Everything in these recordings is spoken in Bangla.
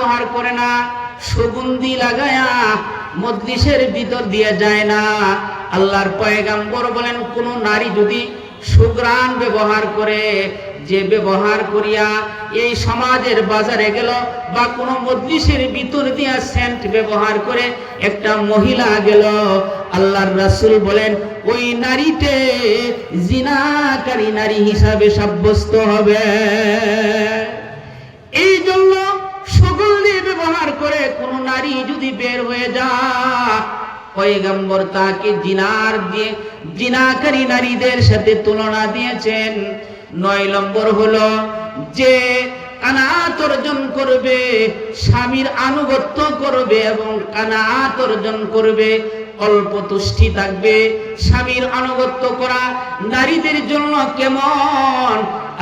ব্যবহার করে না, সুগন্ধি লাগায়া মজলিসের ভিতর দিয়ে যায় না। আল্লাহর পয়গাম্বর বলেন, কোন নারী যদি সুগ্রাণ ব্যবহার করে, যে ব্যবহার করিয়া এই সমাজের বাজারে গেল বা কোনো মজলিসের ভিতর দিয়া সেন্ট ব্যবহার করে একটা মহিলা গেল, আল্লাহর রাসূল বলেন, ওই নারীতে জিনাকারী নারী হিসাবে সাব্যস্ত হবে। ব্যবহার করে কোন নারী যদি বের হয়ে যায়, পয়গম্বর তাকে জিনার দিয়ে, জিনাকারী নারীদের সাথে তুলনা দিয়েছেন। নয় নম্বর হলো, যে অর্জন করবে, স্বামীর আনুগত্য করবে এবং কানাত অর্জন করবে, অল্প তুষ্টি থাকবে। স্বামীর আনুগত্য করা নারীদের জন্য কেমন?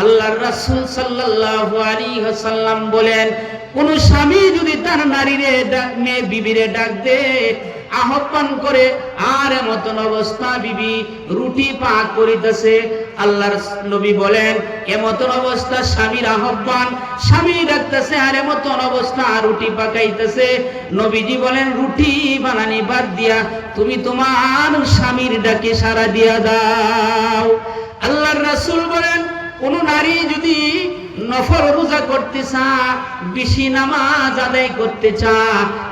আল্লাহর রাসূল সাল্লাল্লাহু আলাইহি ওয়াসাল্লাম বলেন, কোন স্বামী যদি তার নারীরে ডাক মেয়ে বিবিরে ডাক দে আহ্বান করে, আর মতন অবস্থা বিবি, রুটি পাক করিতেছে। আল্লাহর নবী বলেন এমতন অবস্থা স্বামীর আহ্বান, স্বামী ডাকতেছে, আর এমতন অবস্থা রুটি পাকাইতেছে। নবীজি বলেন, রুটি বানানি বাদ দিয়া, তুমি তোমার স্বামীর ডাকে সারা দিয়া দাও। আল্লাহর রাসূল বলেন কোন নারী যদি নফল রোজা করতে চা বেশি নামাজ আদায় করতে চা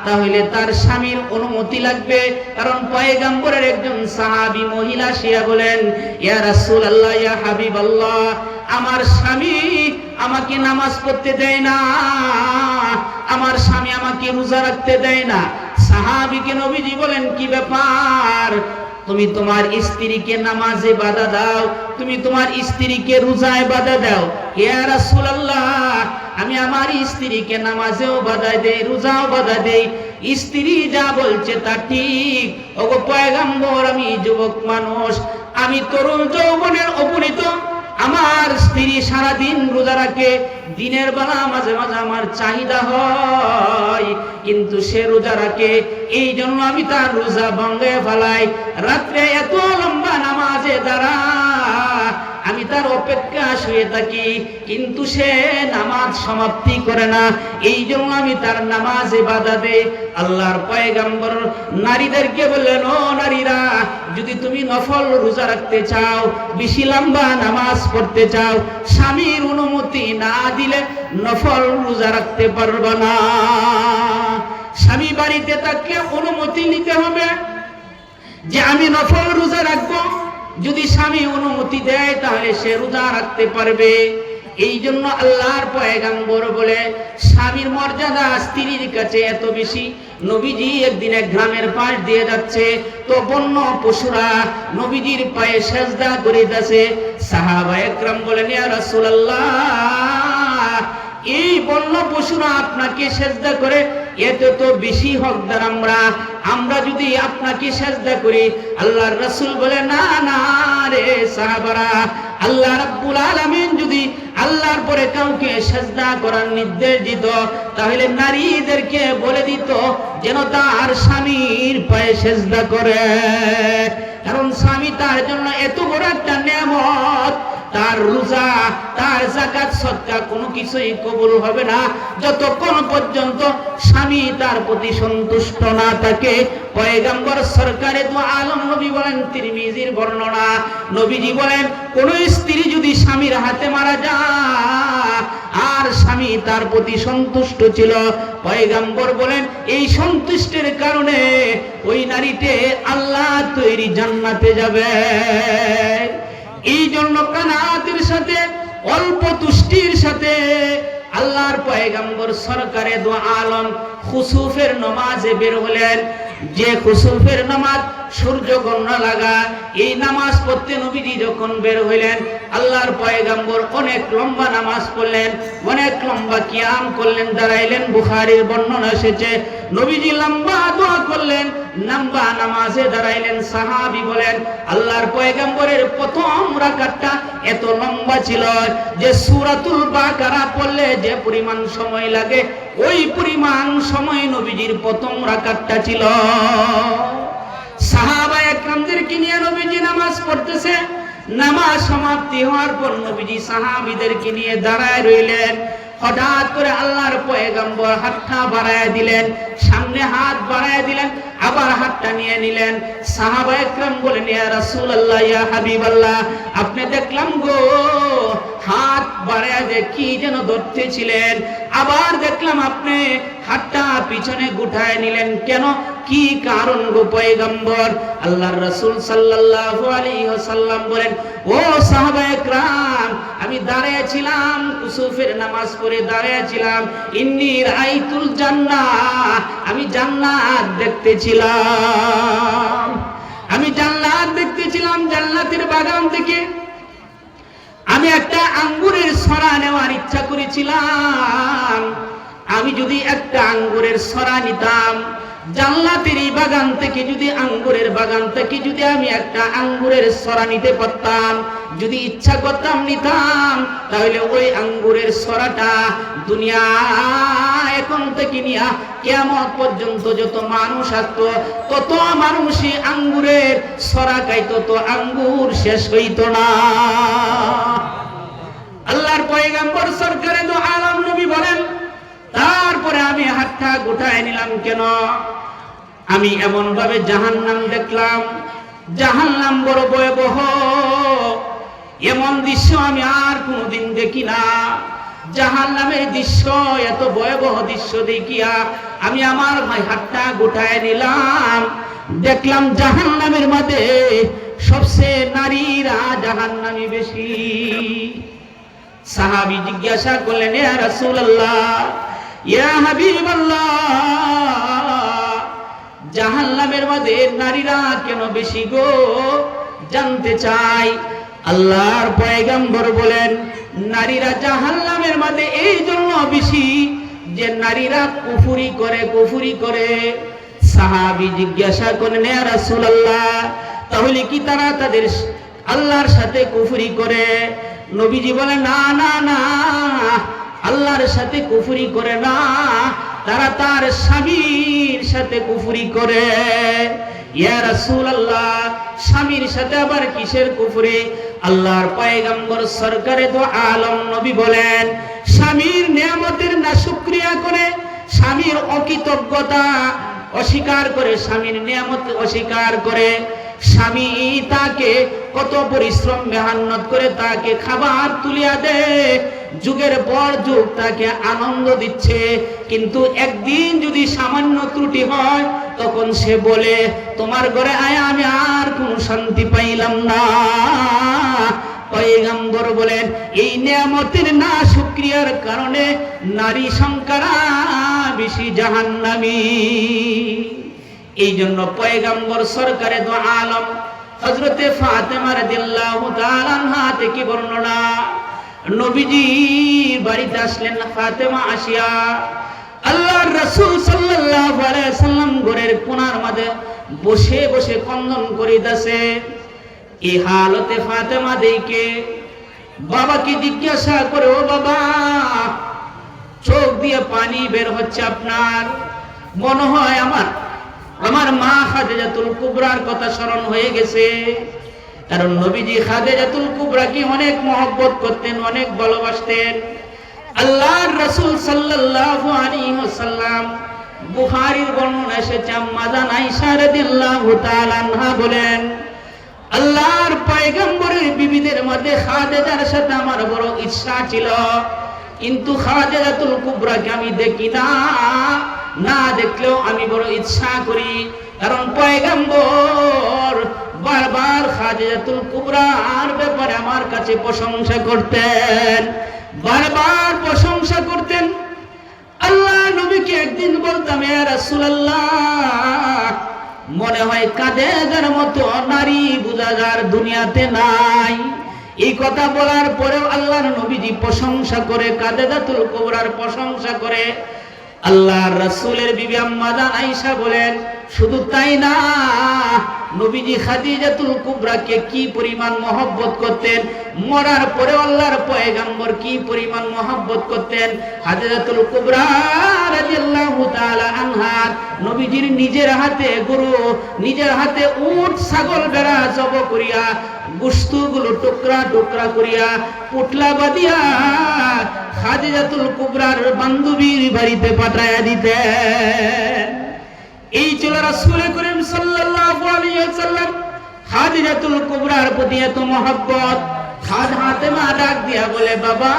তাহলে তার স্বামীর অনুমতি লাগবে। কারণ পয়গাম্বরের একজন সাহাবী মহিলা শিয়া বলেন, ইয়া রাসূলুল্লাহ, ইয়া হাবিব আল্লাহ আমার স্বামী আমাকে নামাজ পড়তে দেয় না, আমার স্বামী আমাকে রোজা রাখতে দেয় না। সাহাবীকে নবীজি বলেন, কি ব্যাপার? তুমি তোমার স্ত্রীকে নামাজে বাধা দাও, তুমি তোমার স্ত্রীকে রোজায় বাধা দাও। ইয়া রাসূলুল্লাহ, আমি আমার স্ত্রীকে নামাজেও বাধা দেই, রোজাও বাধা দেই। স্ত্রী যা বলছে তা ঠিক। ওগো পয়গাম্বর, আমি যুবক মানুষ, আমি তরুণ যৌবনের অপরিত আমার স্ত্রী সারাদিন রোজা রাখে দিনের বেলা মাঝে মাঝে আমার চাহিদা হয়, কিন্তু সে রোজা রাখে। এই জন্য আমি তার রোজা ভঙ্গে ফেলাই। রাত্রে এত লম্বা নামাজে দাঁড়া আমি তার অপেক্ষা শুয়ে থাকি, কিন্তু সে নামাজ সমাপ্তি করে না। এই জন্য আমি তার নামাজে বাধা দে আল্লাহর পয়গাম্বর নারীদেরকে বললেন, ও নারীরা, যদি তুমি নফল রোজা রাখতে চাও, বেশি লম্বা নামাজ পড়তে চাও, স্বামীর অনুমতি না দিলে নফল রোজা রাখতে পারবে না। স্বামী বাড়িতে থাকলে অনুমতি নিতে হবে যে আমি নফল রোজা রাখব। যদি স্বামী অনুমতি দেয়, তাহলে সে রোজা রাখতে পারবে। এই জন্য আল্লাহর পয়গাম্বর বলে, স্বামীর মর্যাদা স্ত্রীর কাছে এত বেশি। নবীজি একদিন এক গ্রামের পাশ দিয়ে যাচ্ছে, তো বন্য পশুরা নবীজির পায়ে সেজদা করিতেছে সাহাবা একরাম বলেন, ইয়া রাসূলুল্লাহ, এই বন্য পশুরা আপনাকে সেজদা করে, এতে তো বেশি হকদার আমরা। আমরা যদি আপনাকে সেজদা করি, আল্লাহর রাসূল বলে, না না রে সাহাবারা, আল্লাহ রাব্বুল আলামিন যদি আল্লাহর পরে কাউকে সেজদা করার নির্দেশ দিত, তাহলে নারীদেরকে বলে দিত যেন তার স্বামীর পায়ে সেজদা করে। কারণ স্বামী তার জন্য এত বড় একটা নেয়ামত তার রোজা, তার জাকাত সদকা কোনো কিছুই কবুল হবে না। যতক্ষণ পর্যন্ত স্বামী তার প্রতি সন্তুষ্ট না থাকে, পয়গাম্বর সরকারে তো আলম নবী বলেন, তিরমিজির বর্ণনা। নবীজি বলেন, কোন স্ত্রী যদি স্বামীর হাতে মারা যায়, আর স্বামী তার প্রতি সন্তুষ্ট ছিল, পয়গাম্বর বলেন, এই সন্তুষ্টের কারণে ওই নারীতে আল্লাহ তৈরি জান্নাতে যাবে। জন্য কানাতের সাথে, অল্প তুষ্টির সাথে আল্লাহর পয়গাম্বর সরকারে দো আলম খুসুফের নমাজে বের হলেন। যে খুসুফের নামাজ সূর্য গণনা লাগা, এই নামাজ পড়তে নবীজি যখন বের হইলেন, আল্লাহর পয়গাম্বর অনেক লম্বা নামাজ পড়লেন, অনেক লম্বা কিয়াম করলেন, দাঁড়াইলেন, বুখারির বর্ণনা এসেছে। নবীজি লম্বা দোয়া করলেন, লম্বা নামাজে দাঁড়াইলেন, সাহাবি বলেন, আল্লাহর পয়গাম্বরের প্রথম রাকাতটা এত লম্বা ছিল যে সূরাতুল বাকারা পড়লে যে পরিমাণ সময় লাগে, ওই পরিমাণ সময় নবীজির প্রথম রাকাতটা ছিল। সাহাবা একরামদেরকে নিয়ে নবীজি নামাজ পড়তেছে। নামাজ সমাপ্তি হওয়ার পর নবীজি সাহাবীদেরকে নিয়ে দাঁড়ায় রইলেন। হঠাৎ করে আল্লাহর পয়গম্বর হাতটা বাড়ায় দিলেন, সামনে হাত বাড়ায় দিলেন, আবার হাতটা নিয়ে নিলেন। সাহাবা একরাম বলেন ইয়া রাসূলুল্লাহ, ইয়া হাবিবাল্লাহ, আপনি দেখলাম গো, হাত বাড়ায় যে কি যেন ধরতে ছিলেন আবার দেখলাম আপনি হাতটা পিছনে গুঠায় নিলেন। কেন? কি কারণ গো পয়গম্বর? আল্লাহর রাসূল সাল্লাল্লাহু আলাইহি ওয়াসাল্লাম বলেন, ও সাহাবা একরাম ছিলাম কুসুফের নামাজ পড়ে দাঁড়িয়ে ছিলাম ইন্নি রাইতুল জান্নাহ, আমি জান্নাত দেখতেছিলাম। আমি জান্নাত দেখতেছিলাম জান্নাতের বাগান থেকে। আমি একটা আঙ্গুরের সরা নেওয়ার ইচ্ছা করেছিলাম। আমি যদি একটা আঙ্গুরের সরা নিতাম জান্নাতের বাগান থেকে যদি আঙ্গুরের বাগান থেকে যদি আমি একটা আঙ্গুরের সরা নিতে পারতাম, যদি ইচ্ছা করতাম নিতাম, তাহলে ওই আঙ্গুরের সরাটা দুনিয়া এখন থেকে নিয়া কেমন পর্যন্ত যত মানুষ আসতো, তত মানুষই আঙ্গুরের সরা খাইত তো আঙ্গুর শেষ হইতো না। আল্লাহর পয়গাম্বর সরকারে তো আলম নবী বলেন তারপরে আমি হাতটা গোটায় নিলাম কেন? আমি এমন ভাবে জাহান্নাম দেখলাম। জাহান্নাম বড় ভয়াবহ। এমন দৃশ্য আমি আর কোনোদিন দেখি না। জাহান্নামের দৃশ্য, এত ভয়াবহ দৃশ্য দেখিয়া আমি আমার ভাই হাতটা গোটায় নিলাম। দেখলাম জাহান্নামের মধ্যে সবচেয়ে নারীরা জাহান্নামি বেশি। সাহাবি জিজ্ঞাসা করলেন, ইয়া রাসূলুল্লাহ ইয়া নারীরা কেন বেশি গো? জানতে আল্লাহর বলেন, নারীরা এই জন্য বেশি যে নারীরা কুফুরি করে কুফুরি করে। সাহাবি জিজ্ঞাসা করেন তাহলে কি তারা তাদের আল্লাহর সাথে কুফুরি করে? নবীজি বলে না না না। আল্লাহর সাথে কুফুরি করে না, তারা তার স্বামীর সাথে কুফুরি করে। স্বামীর সাথে আবার কিসের কুফরি? আল্লাহর পয়গম্বর সরকারে তো আলম নবী বলেন, স্বামীর নিয়ামতের না শুকরিয়া করে স্বামীর অকৃতজ্ঞতা অস্বীকার করে, স্বামীর নিয়ামত অস্বীকার করে। স্বামী তাকে কত পরিশ্রম মেহান্নত করে তাকে খাবার তুলিয়া দে যুগের পর যুগ তাকে আনন্দ দিচ্ছে। কিন্তু একদিন যদি সামান্য ত্রুটি হয়, তখন সে বলে, তোমার ঘরে আয় আমি আর কোনো শান্তি পাইলাম না। পয়গম্বর বলেন, এই নিয়ামতের না শুক্রিয়ার কারণে নারী সংখ্যারা বেশি জাহান্নামি। এই জন্য পয়গাম্বর সরকারে দো আলম হজরতে ফাতেমা রাদিয়াল্লাহু তাআলা আনহা থেকে বর্ণনা নবীজি বাড়িতে আসলেন ফাতেমা আসিয়া আল্লাহর রাসূল সাল্লাল্লাহু আলাইহি সাল্লাম ঘরের কোণার মধ্যে বসে বসে কন্দন করিতেছে। এই হালতে ফাতেমা দেখে বাবাকে জিজ্ঞাসা করে, ও বাবা, চোখ দিয়ে পানি বের হচ্ছে আপনার? মনে হয় আমার আমার মা খাদিজাতুল কুবরার কথা স্মরণ হয়ে গেছে। কারণ নবীজি খাদিজাতুল কুবরাকে অনেক মহব্বত করতেন, অনেক ভালোবাসতেন। আল্লাহর রাসূল সাল্লাল্লাহু আলাইহি ওয়াসাল্লাম বুখারীর বর্ণনা এসেছে, আম্মা আয়েশা রাদিয়াল্লাহু তাআলা আনহা বলেন, আল্লাহর পয়গম্বরের বিবিদের মধ্যে খাদিজার সাথে আমার বড় ইচ্ছা ছিল। কিন্তু খাদিজাতুল কুবরাকে আমি দেখি না না দেখলেও আমি বড় ইচ্ছা করি। কারণ পয়গম্বর বারবার খাদিজাতুল কুবরার ব্যাপারে আমার কাছে প্রশংসা করতেন। বারবার প্রশংসা করতেন। আল্লাহ নবীকে একদিন বলতাম ইয়া রাসূলুল্লাহ, মনে হয় কাদের মতো নারী বুঝাদার দুনিয়াতে নাই। এই কথা বলার পরেও আল্লাহর নবীজি প্রশংসা করে কাদেদাতুল কুবরার প্রশংসা করে। আল্লাহর রাসূলের বিবি আম্মা আয়েশা বলেন শুধু তাই না, নবীজি খাদিজাতুল কুবরাকে কি পরিমাণ মহব্বত করতেন, মরার পরে আল্লাহর পয়গাম্বর কি পরিমাণ মহব্বত করতেন, খাদিজাতুল কুবরা রাদিয়াল্লাহু তাআলা আনহা নবী নবীজির নিজের হাতে গরু, নিজের হাতে উট, ছাগল বেড়া জব করিয়া, গুস্তুগুলো টুকরা টুকরা করিয়া পুটলা বাদিয়া খাদিজাতুল কুবরার বান্ধবীর বাড়িতে পাঠায়া দিতেন। এই ছিল রাসূল করিম সাল্লাল্লাহু আলাইহি ওয়াসাল্লাম খাদিজাতুল কুবরার প্রতি এত মহব্বত। খাদ হাতে মা ডাক দিয়া বলে, বাবা